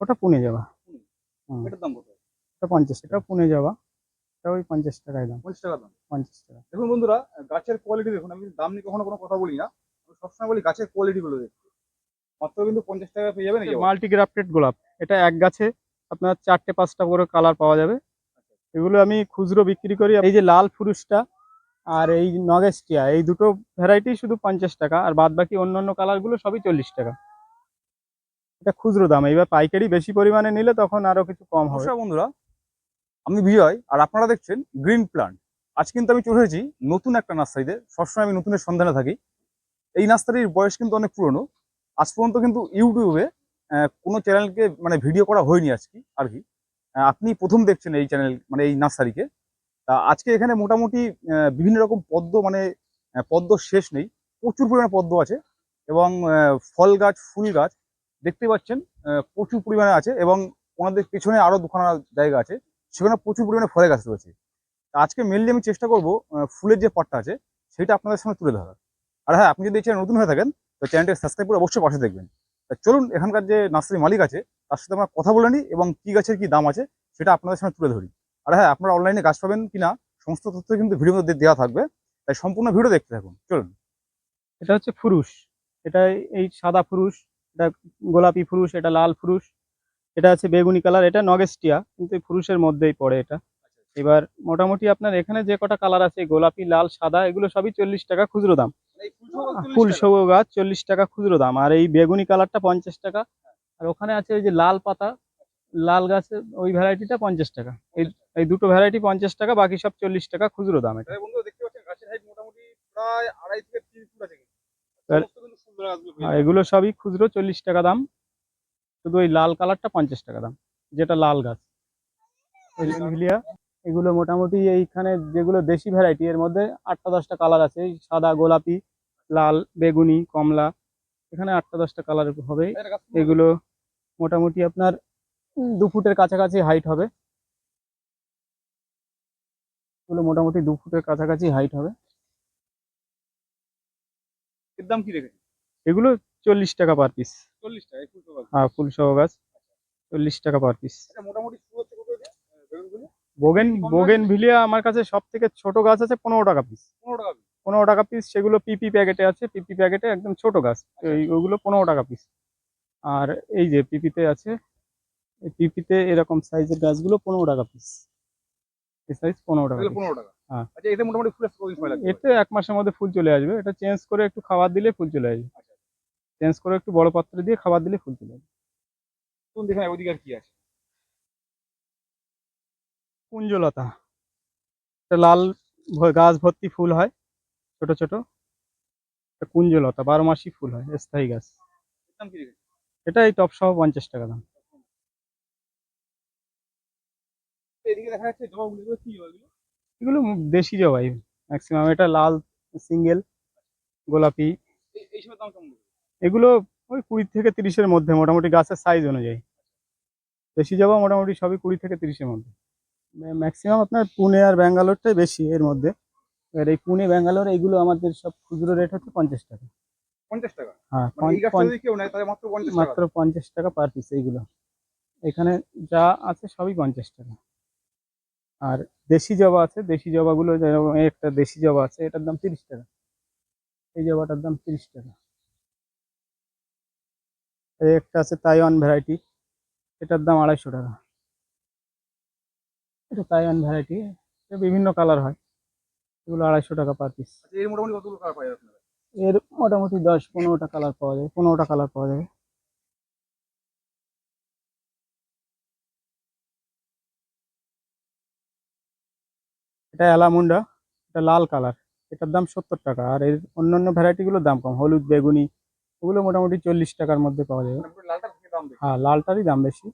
ওটা পুনে যাওয়া এটার দাম কত? ওটা পঞ্চাশ এটা পুনে যাওয়া এটা ওই পঞ্চাশ টাকায় দাম। পঞ্চাশ টাকা দাম? পঞ্চাশ টাকা। দেখুন বন্ধুরা গাছের কোয়ালিটি দেখুন আমি দাম নিয়ে কখনো কোনো কথা বলি না। আমি সবসময় বলি গাছের কোয়ালিটি গুলো দেখতে। মাত্র কিন্তু পঞ্চাশ টাকা পেয়ে যাবেন মাল্টি গ্রাফটেড গোলাপ। এটা এক গাছে আপনার চারটে পাঁচটা করে কালার পাওয়া যাবে। এগুলো আমি খুচরো বিক্রি করি। এই যে লাল ফুরুষটা আর এই নগেস্টিয়া এই দুটো ভ্যারাইটি শুধু পঞ্চাশ টাকা। আর বাদ বাকি অন্যান্য কালারগুলো সবই চল্লিশ টাকা। এটা খুচরো দাম। এবার পাইকারি বেশি পরিমাণে নিলে তখন আরও কিছু কম হবে। বন্ধুরা, আমি বিজয় আর আপনারা দেখছেন গ্রিন প্লান্ট আজ কিন্তু আমি চলে এসেছি নতুন একটা নার্সারিতে। সবসময় আমি নতুনের সন্ধানে থাকি। এই নার্সারির বয়স কিন্তু অনেক পুরনো। আজ পর্যন্ত কিন্তু ইউটিউবে কোনো চ্যানেলকে মানে ভিডিও করা হয়নি আজকে আর কি। আপনি প্রথম দেখছেন এই চ্যানেল মানে এই নার্সারিকে। তা আজকে এখানে মোটামুটি বিভিন্ন রকম পদ্ম মানে পদ্ম শেষ নেই। প্রচুর পরিমাণে পদ্ম আছে এবং ফল গাছ, ফুল গাছ দেখতে পাচ্ছেন প্রচুর পরিমাণে আছে এবং ওনাদের পেছনে আরও দুখানা জায়গা আছে। সেখানে প্রচুর পরিমাণে ফলের গাছ রয়েছে। আজকে মেনলি আমি চেষ্টা করব ফুলের যে পার্টটা আছে, সেটা আপনাদের সামনে তুলে ধরার। আর হ্যাঁ আপনি যদি এই চ্যানেল নতুন হয়ে থাকেন, তো চ্যানেলটি সাবস্ক্রাইব করে অবশ্যই পাশে দেখবেন। চলুন, এখানকার যে নার্সারি মালিক আছে, তার সাথে আমরা কথা বলে নিই এবং কি গাছের কি দাম আছে, সেটা আপনাদের সামনে তুলে ধরি। আর হ্যাঁ আপনারা অনলাইনে গাছ পাবেন কিনা, সমস্ত তথ্য কিন্তু ভিডিওর মধ্যে দেওয়া থাকবে। তাই সম্পূর্ণ ভিডিও দেখতে থাকুন। চলুন। এটা হচ্ছে ফুরুষ। এটা এই সাদা ফুরুষ। এটা গোলাপি ফুরুষ এটা লাল ফুরুষ এটা আছে বেগুনি কালার এটা নগেস্টিয়া কিন্তু ফুরুষের মধ্যেই পড়ে এটা। এবার মোটামুটি আপনার এখানে যে কটা কালার আছে গোলাপি লাল সাদা এগুলো সবই চল্লিশ টাকা খুচরো দাম। ফুল সবু গাছ চল্লিশ টাকা খুচরো দাম আর এই বেগুনি কালারটা পঞ্চাশ টাকা আর ওখানে আছে ওই যে লাল পাতা লাল গাছের ওই ভ্যারাইটিটা পঞ্চাশ টাকা। এই এই দুটো ভ্যারাইটি পঞ্চাশ টাকা বাকি সব চল্লিশ টাকা খুচরো দাম এটা। দেখতে পাচ্ছেন গাছের হাইট মোটামুটি প্রায় আড়াই থেকে তিন ফুট আছে। এগুলো সবই খুচরো চল্লিশ টাকা দাম। শুধু ওই লাল কালারটা পঞ্চাশ টাকা দাম যেটা লাল গাছ। ভিলিয়া এগুলো মোটামুটি এইখানে যেগুলো দেশি ভ্যারাইটি এর মধ্যে আটটা দশটা কালার আছে। সাদা গোলাপি লাল বেগুনি কমলা এখানে আটটা দশটা কালার হবে। এগুলো মোটামুটি আপনার দু ফুটের কাছাকাছি হাইট হবে। এগুলো মোটামুটি দু ফুটের কাছাকাছি হাইট হবে। এর দাম কি রেখেছে এগুলো চল্লিশ টাকা পার পিস চল্লিশ টাকা গাছ হ্যাঁ ফুল সহ গাছ চল্লিশ টাকা পার পিস মোটামুটি দিয়ে? বেগুনগুলো? বোগেন বোগেন ভিলিয়া আমার কাছে সব থেকে ছোট গাছ আছে পনেরো টাকা পিস পনেরো টাকা পনেরো টাকা পিস সেগুলো পিপি প্যাকেটে আছে পিপি প্যাকেটে একদম ছোট গাছ। এই ওগুলো পনেরো টাকা পিস আর এই যে পিপিতে আছে এই পিপিতে এরকম সাইজের গাছগুলো পনেরো টাকা পিস এই সাইজ পনেরো টাকা পনেরো টাকা। হ্যাঁ। আচ্ছা এতে মোটামুটি লাগবে। এতে এক মাসের মধ্যে ফুল চলে আসবে। এটা চেঞ্জ করে একটু খাবার দিলে ফুল চলে আসবে। আচ্ছা। চেঞ্জ করে একটু বড় পাত্রে দিয়ে খাবার দিলে ফুল আসবে কোন দেখেন ওইদিকে আর কি আছে। কুঞ্জলতা। এটা লাল গাছ ভর্তি ফুল হয় ছোট ছোট। কুঞ্জলতা বারো মাসি ফুল হয় স্থায়ী গাছ। এটা এই টপ সহ পঞ্চাশ টাকা দাম। এগুলো দেশি জবাই ম্যাক্সিমাম এটা লাল সিঙ্গেল গোলাপি। এই এইসবের দাম কেমন? এগুলো ওই কুড়ি থেকে তিরিশের মধ্যে মোটামুটি গাছের সাইজ অনুযায়ী। দেশি জবা মোটামুটি সবই কুড়ি থেকে তিরিশের মধ্যে। ম্যাক্সিমাম আপনার পুনে আর ব্যাঙ্গালোরটাই বেশি এর মধ্যে। এবার এই পুনে ব্যাঙ্গালোর এগুলো আমাদের সব খুচরো রেট হচ্ছে পঞ্চাশ টাকা। পঞ্চাশ টাকা? হ্যাঁ মানে মাত্র পঞ্চাশ টাকা। পার পিস এইগুলো। এখানে যা আছে সবই পঞ্চাশ টাকা। আর দেশি জবা আছে দেশি জবাগুলো যেরকম একটা দেশি জবা আছে এটার দাম তিরিশ টাকা। এই জবাটার দাম তিরিশ টাকা। একটা আছে তাইওয়ান ভ্যারাইটি এটার দাম আড়াইশো টাকা। এটা তাইওয়ান ভ্যারাইটি বিভিন্ন কালার হয়। এগুলো আড়াইশো টাকা পার পিস আচ্ছা এর মোটামুটি কতগুলো কালার পাওয়া যাবে এর মোটামুটি দশ পনেরোটা কালার পাওয়া যাবে পনেরোটা কালার পাওয়া যাবে। এটা অ্যালামুন্ডা এটা লাল কালার এটার দাম সত্তর টাকা। আর এর অন্যান্য ভ্যারাইটিগুলোর দাম কম হলুদ বেগুনি ওগুলো মোটামুটি চল্লিশ টাকার মধ্যে পাওয়া যাবে। মানে পুরো দাম বেশি? হ্যাঁ লালটারই দাম বেশি।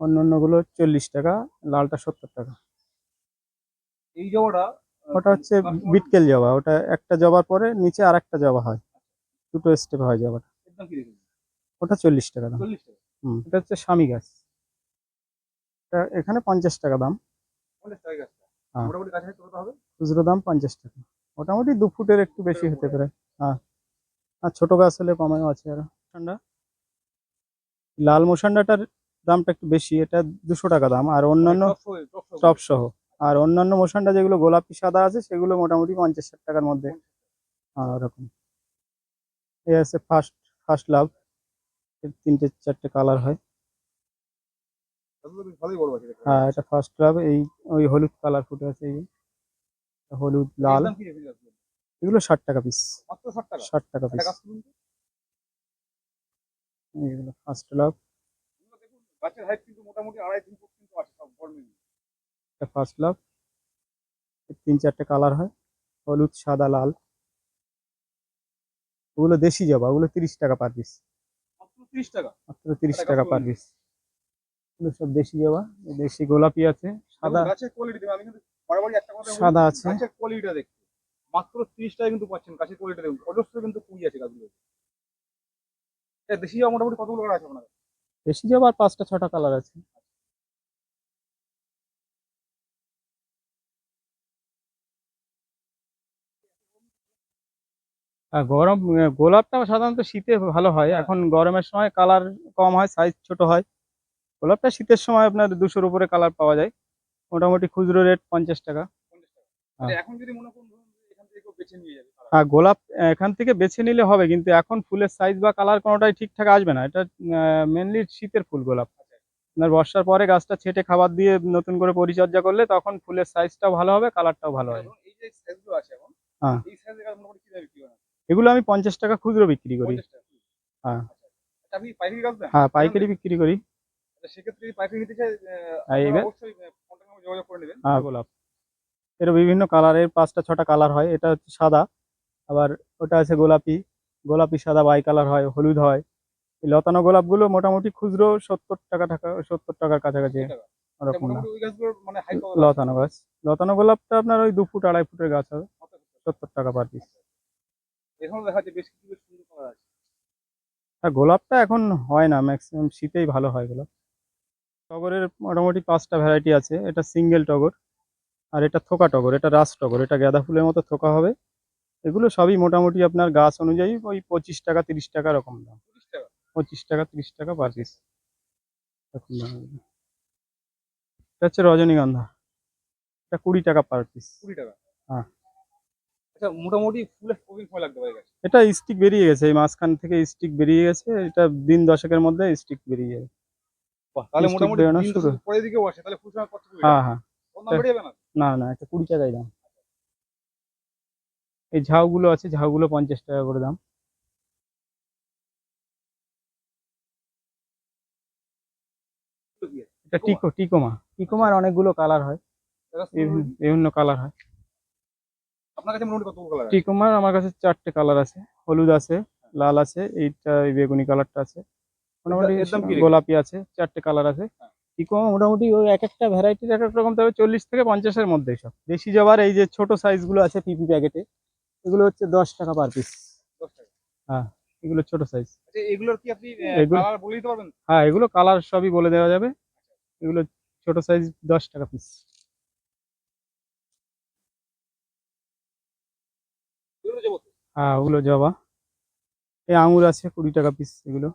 অন্যান্যগুলো চল্লিশ টাকা লালটা সত্তর টাকা। এই জবাটা ওটা হচ্ছে বিটকেল জবা। ওটা একটা জবার পরে নিচে আর একটা জবা হয়। দুটো স্টেপ হয় জবাটা। ওটা চল্লিশ টাকা দাম। হুম এটা হচ্ছে স্বামী গাছ। এটা এখানে পঞ্চাশ টাকা দাম। হ্যাঁ। খুচরো দাম পঞ্চাশ টাকা। মোটামুটি দু ফুটের একটু বেশি হতে পারে। হ্যাঁ। আর ছোট গাছ হলে কমেও আছে আরও। ঠান্ডা? লাল মোসান্ডাটার দামটা একটু বেশি এটা দুশো টাকা দাম। আর অন্যান্য টপ সহ- আর অন্যান্য মোশনটা যেগুলো গোলাপি সাদা আছে সেগুলো মোটামুটি পঞ্চাশ ষাট টাকার মধ্যে। ওরকম। এই আছে ফার্স্ট ফার্স্ট লাভ তিনটে চারটে কালার হয়। হ্যাঁ এটা ফার্স্ট লাভ এই ওই হলুদ কালার ফুটে আছে এই হলুদ লাল। এগুলো ষাট টাকা পিস ষাট টাকা? পিস। এইগুলো ফার্স্ট লাভ দেখুন, গাছের হাইট কিন্তু মোটামুটি আড়াই তিন ফুট কিন্তু আছে সব এটা ফার্স্ট লাভ তিন চারটে কালার হয় হলুদ সাদা লাল। ওগুলো দেশি জবা ওগুলো তিরিশ টাকা পার পিস 30 টাকা? মাত্র তিরিশ টাকা পার পিস এগুলো সব দেশি জবা দেশি গোলাপি আছে সাদা। গাছের কোয়ালিটি আমি কিন্তু বারবারই একটা কথা সাদা আছে। গাছের কোয়ালিটিটা দেখতে। মাত্র 30 টাকা কিন্তু পাচ্ছেন গাছের কোয়ালিটি দেখুন অজস্র কিন্তু কুড়ি আছে গাছগুলো দেশি জবা মোটামুটি কতগুলো করে আছে আপনার দেশি আর পাঁচটা ছটা কালার আছে। আর গরম গোলাপটা সাধারণত শীতে ভালো হয় এখন গরমের সময় কালার কম হয় সাইজ ছোট হয়। গোলাপটা শীতের সময় আপনার দুশোর উপরে কালার পাওয়া যায়। মোটামুটি খুচরো রেট পঞ্চাশ টাকা। 50 টাকা। হ্যাঁ। আচ্ছা, এখন যদি মনে করুন ধরুন যে এখান থেকে কেউ বেছে নিয়ে যাবে তারা। গোলাপ এখান থেকে বেছে নিলে হবে কিন্তু এখন ফুলের সাইজ বা কালার কোনোটাই ঠিকঠাক আসবে না। এটা মেনলি শীতের ফুল গোলাপ। আপনার বর্ষার পরে গাছটা ছেটে খাবার দিয়ে নতুন করে পরিচর্যা করলে তখন ফুলের সাইজটাও ভালো হবে কালারটাও ভালো হবে। হ্যাঁ। হয়? এগুলো আমি পঞ্চাশ টাকা খুচরো বিক্রি করি। 50 হ্যাঁ। আচ্ছা। পাইকারি হ্যাঁ পাইকারি বিক্রি করি। আচ্ছা, সেক্ষেত্রে পাইকারি নিতে চাই হ্যাঁ, হ্যাঁ গোলাপ। এর বিভিন্ন কালারের পাঁচটা ছটা কালার হয়। এটা হচ্ছে সাদা আবার ওটা আছে গোলাপি। গোলাপি সাদা বাই কালার হয় হলুদ হয়। এই লতানো গোলাপগুলো মোটামুটি খুচরো সত্তর টাকা টাকা সত্তর টাকার কাছাকাছি। ওরকম মানে লতানো গাছ। লতানো গোলাপটা আপনার ওই দু ফুট আড়াই ফুটের গাছ হবে। সত্তর টাকা পার পিস গোলাপটা এখন হয় না ম্যাক্সিমাম শীতেই ভালো হয় গোলাপ। টগরের মোটামুটি পাঁচটা ভ্যারাইটি আছে। এটা সিঙ্গেল টগর। আর এটা থোকা টগর এটা রাস টগর এটা গাঁদা ফুলের মতো থোকা হবে। এগুলো সবই মোটামুটি আপনার গাছ অনুযায়ী ওই পঁচিশ টাকা তিরিশ টাকা এরকম দাম। টাকা? পঁচিশ টাকা তিরিশ টাকা পার পিস এরকম দাম এটা হচ্ছে রজনীগন্ধা। এটা কুড়ি টাকা পার পিস কুড়ি টাকা? হ্যাঁ। আচ্ছা মোটামুটি ফুলের কতদিন সময় লাগতে পারে এটা স্টিক বেরিয়ে গেছে এই মাঝখান থেকে স্টিক বেরিয়ে গেছে এটা দিন দশকের মধ্যে স্টিক বেরিয়ে যাবে। তাহলে মোটামুটি বেরোনো দিন শুরু। দশেক পরের দিকেও আসে তাহলে ফুল সময় কত হ্যাঁ হ্যাঁ। কম দাম বেড়ে যাবে না? না না এটা কুড়ি টাকাই দাম। এই ঝাউগুলো আছে ঝাউগুলো পঞ্চাশ টাকা করে দাম? এটা টিকো টিকোমা। টিকোমার অনেকগুলো কালার হয়। বিভিন্ন কালার হয়। আপনার কাছে মোটামুটি কত কালার টিকোমার আমার কাছে চারটে কালার আছে। হলুদ আছে লাল আছে এইটা এই বেগুনি কালারটা আছে। মোটামুটি? গোলাপি আছে চারটে কালার আছে। হ্যাঁ। টিকোমা মোটামুটি ওই এক একটা ভ্যারাইটির এক এক রকম তবে চল্লিশ থেকে পঞ্চাশের মধ্যে সব। দেশি জবার এই যে ছোট সাইজগুলো আছে পিপি প্যাকেটে এগুলো হচ্ছে দশ টাকা পার পিস টাকা। এগুলো ছোট সাইজ আচ্ছা এগুলোর কি আপনি এগুলো- কালার বলে দিতে পারবেন? হ্যাঁ এগুলো কালার সবই বলে দেওয়া যাবে। এগুলো ছোট সাইজ দশ টাকা পিস। হ্যাঁ ওগুলো জবা। এই আঙুর আছে কুড়ি টাকা পিস এগুলো?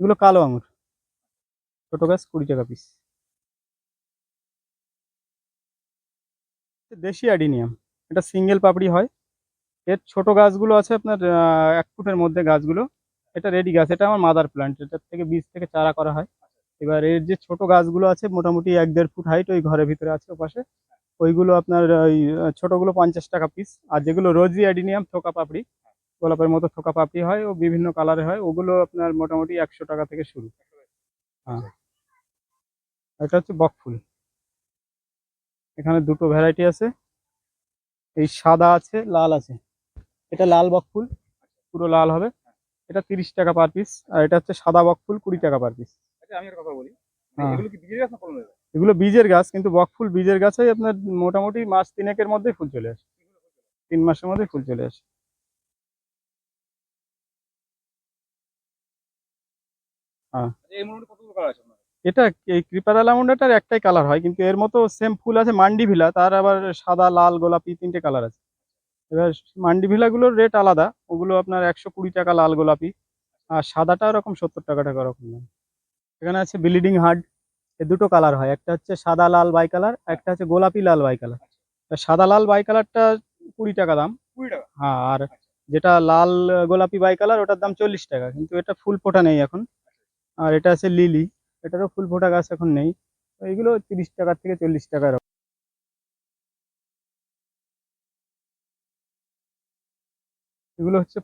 এগুলো কালো আঙুর। ছোট গাছ কুড়ি টাকা পিস দেশি অ্যাডিনিয়াম। এটা সিঙ্গেল পাপড়ি হয়। এর ছোট গাছগুলো আছে আপনার এক ফুটের মধ্যে গাছগুলো। এটা রেডি গাছ। এটা আমার মাদার প্লান্ট এটার থেকে বীজ থেকে চারা করা হয়। এবার এর যে ছোট গাছগুলো আছে, মোটামুটি এক দেড় ফুট হাইট ওই ঘরের ভিতরে আছে ওপাশে। ওইগুলো আপনার ওই ছোটগুলো পঞ্চাশ টাকা পিস আর যেগুলো রোজি অ্যাডিনিয়াম, থোকা পাপড়ি। গোলাপের মতো থোকা পাপড়ি হয় ও বিভিন্ন কালারে হয়। ওগুলো আপনার মোটামুটি একশো টাকা থেকে শুরু। হ্যাঁ। এটা হচ্ছে বকফুল এখানে দুটো ভ্যারাইটি আছে। এই সাদা আছে লাল আছে। এটা লাল বকফুল পুরো লাল হবে। এটা তিরিশ টাকা পার পিস আর এটা হচ্ছে সাদা বকফুল কুড়ি টাকা পার পিস। আচ্ছা আমি কথা বলি। হ্যাঁ। এগুলো বীজের গাছ গাছ? গাছ কিন্তু বকফুল বীজের গাছেই আপনার মোটামুটি মাস তিনেকের মধ্যেই ফুল চলে আসে। তিন মাসের মধ্যে ফুল চলে আসে। আচ্ছা এটা এই ক্রিপার অ্যালামুন্ডাটার একটাই কালার হয় কিন্তু এর মতো সেম ফুল আছে মান্ডি ভিলা তার আবার সাদা লাল গোলাপি তিনটে কালার আছে। এবার মান্ডি ভিলাগুলোর রেট আলাদা ওগুলো আপনার একশো কুড়ি টাকা লাল গোলাপি আর সাদাটা ওরকম সত্তর টাকা টাকা ওরকম এখানে আছে ব্লিডিং হার্ট এ দুটো কালার হয় একটা হচ্ছে সাদা লাল বাই কালার একটা হচ্ছে গোলাপি লাল বাই কালার সাদা লাল বাই কালারটা কুড়ি টাকা দাম। কুড়ি টাকা? হ্যাঁ আর যেটা লাল গোলাপি বাই কালার ওটার দাম চল্লিশ টাকা কিন্তু এটা ফুল ফোটা নেই এখন। আর এটা আছে লিলি এটারও ফুল ফোটা গাছ এখন নেই। তো এইগুলো তিরিশ টাকার থেকে চল্লিশ টাকার এগুলো হচ্ছে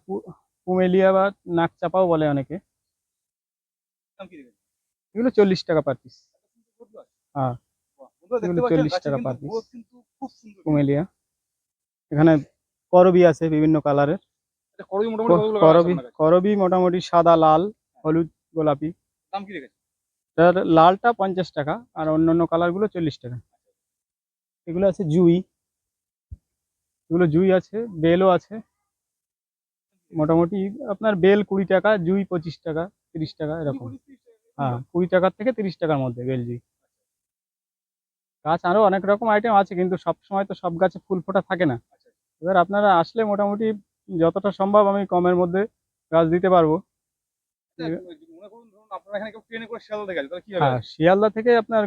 পুমেলিয়া বা নাক চাপাও বলে অনেকে। এগুলো চল্লিশ টাকা পার পিস হ্যাঁ। বন্ধুরা দেখতে এগুলো পাচ্ছেন 40 গাছে টাকা খুব সুন্দর। পুমেলিয়া। এখানে করবি আছে বিভিন্ন কালারের। এটা করবি করবি মোটামুটি সাদা লাল হলুদ গোলাপি। দাম কি রেখেছে এটার লালটা পঞ্চাশ টাকা আর অন্যান্য কালারগুলো চল্লিশ টাকা। এগুলো আছে জুই। এগুলো জুই আছে, বেলও আছে। মোটামুটি আপনার বেল কুড়ি টাকা, জুই পঁচিশ টাকা, তিরিশ টাকা, এরকম। হ্যাঁ কুড়ি টাকার থেকে তিরিশ টাকার মধ্যে বেল, জুই। গাছ আরও অনেক রকম আইটেম আছে, কিন্তু সব সময় তো সব গাছে ফুল ফোটা থাকে না। এবার আপনারা আসলে মোটামুটি যতটা সম্ভব আমি কমের মধ্যে গাছ দিতে পারব। ধরুন আপনারা এখানে কেউ ট্রেনে করে শিয়ালদা থেকে আসে তাহলে কি হবে হ্যাঁ শিয়ালদা থেকে আপনার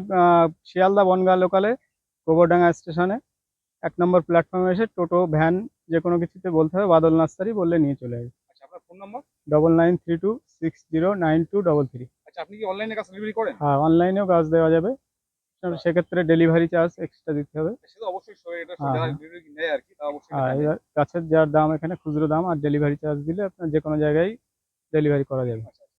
শিয়ালদা বনগাঁ লোকালে গোবরডাঙ্গা স্টেশনে এক নম্বর প্ল্যাটফর্মে এসে টোটো ভ্যান যে কোনো কিছুতে বলতে হবে বাদল নার্সারি বললে নিয়ে চলে আসবে। আচ্ছা আপনার phone number double nine three two six zero nine two double three আচ্ছা আপনি কি অনলাইনে কাজ ডেলিভারি করেন? হ্যাঁ অনলাইনেও গাছ দেওয়া যাবে। সেক্ষেত্রে ডেলিভারি চার্জ এক্সট্রা দিতে হবে। এটা হ্যাঁ, হ্যাঁ। গাছের যার দাম এখানে খুচরো দাম আর ডেলিভারি চার্জ দিলে আপনার যে কোনো জায়গায় ডেলিভারি করা যাবে।